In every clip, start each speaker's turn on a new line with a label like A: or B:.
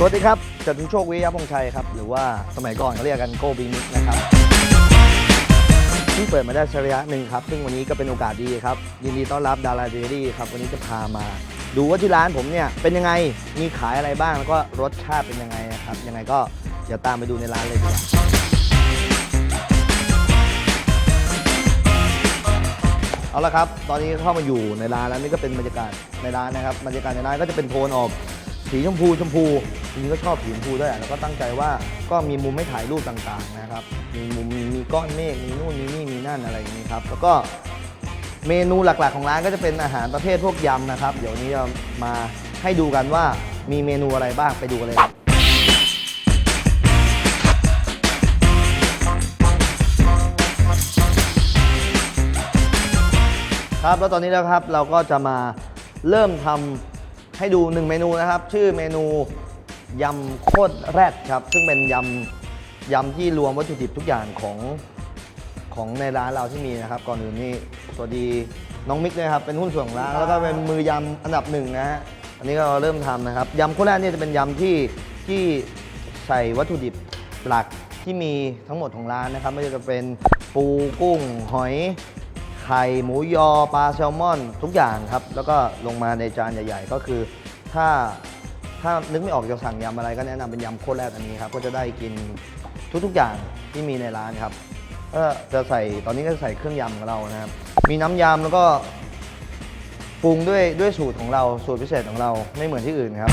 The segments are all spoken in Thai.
A: สวัสดีครับจตุโชควิยะพงษ์ชัยครับ หรือว่าสมัยก่อนเขาเรียกกันโกบีมิกนะครับเพิ่งเปิดมาได้สักระยะหนึ่งครับ ซึ่งวันนี้ก็เป็นโอกาสดีครับ ยินดีต้อนรับดาราเดลี่ครับ วันนี้จะพามา ดูว่าที่ร้านผมเนี่ยเป็นยังไง มีขายอะไรบ้าง แล้วก็รสชาติเป็นยังไงนะครับ ยังไงก็เดี๋ยวตามไปดูในร้านเลยดีกว่าเอาละครับ ตอนนี้เข้ามาอยู่ในร้านแล้วนี่ก็เป็นบรรยากาศในร้านนะครับ บรรยากาศในร้านก็จะเป็นโทนออก สีชมพูชมพูจริงๆก็ชอบสีชมพูด้วยแล้วก็ตั้งใจว่าก็มีมุมให้ถ่ายรูปต่างๆนะครับ มีมุมมีก้อนเมฆมีนู่นมีนี่มีนั่นอะไรอย่างนี้ครับ แล้วก็เมนูหลักๆของร้านก็จะเป็นอาหารประเภทพวกยำนะครับ เดี๋ยวนี้เรามาให้ดูกันว่ามีเมนูอะไรบ้างไปดูกันเลยครับครับแล้วตอนนี้แล้วครับเราก็จะมาเริ่มทำ ให้ดูหนึ่งเมนูนะครับ ชื่อเมนูยำโคตรแรดครับ ซึ่งเป็นยำยำที่รวมวัตถุดิบทุกอย่างของของในร้านเราที่มีนะครับ ก่อนอื่นนี่สวัสดีน้องมิกด้วยครับเป็นหุ้นส่วนของร้านแล้วก็เป็นมือยำอันดับหนึ่งนะฮะอันนี้ก็เริ่มทำนะครับยำโคตรแรดเนี่ยจะเป็นยำที่ที่ใส่วัตถุดิบหลักที่มีทั้งหมดของร้านนะครับไม่ว่าจะเป็นปูกุ้งหอย ไข่หมูยอปลาแซลมอนทุกอย่างครับ แล้วก็ลงมาในจานใหญ่ ๆ ก็คือถ้าถ้านึกไม่ออกจะสั่งยำอะไรก็แนะนำเป็นยำโคตรแรกอันนี้ครับก็จะได้กินทุกๆอย่างที่มีในร้านครับก็จะใส่ตอนนี้ก็ใส่เครื่องยำของเรานะครับ มีน้ำยำแล้วก็ปรุงด้วยด้วยสูตรของเราสูตรพิเศษของเราไม่เหมือนที่อื่นครับ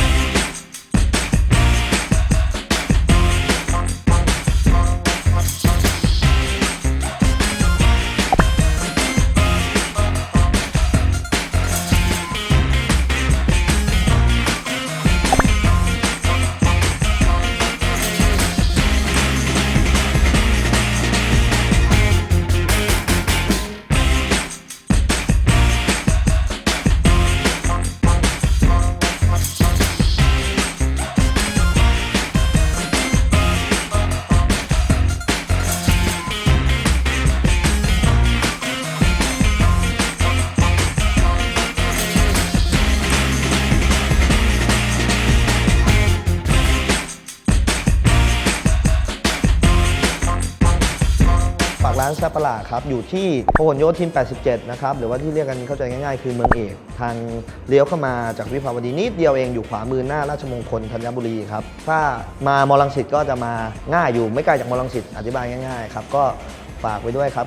A: ร้านแซาปลาครับ อยู่ที่พหลโยธิน 87 นะครับ หรือว่าที่เรียกกันเข้าใจง่ายๆ คือเมืองเอก ทางเลี้ยวเข้ามาจากวิภาวดีนิดเดียวเองอยู่ขวามือหน้าราชมงคลธัญบุรีครับ ถ้ามามอลังสิตก็จะมาง่ายอยู่ไม่ไกลจากมอลังสิตอธิบายง่ายๆครับ ก็ฝากไว้ด้วยครับ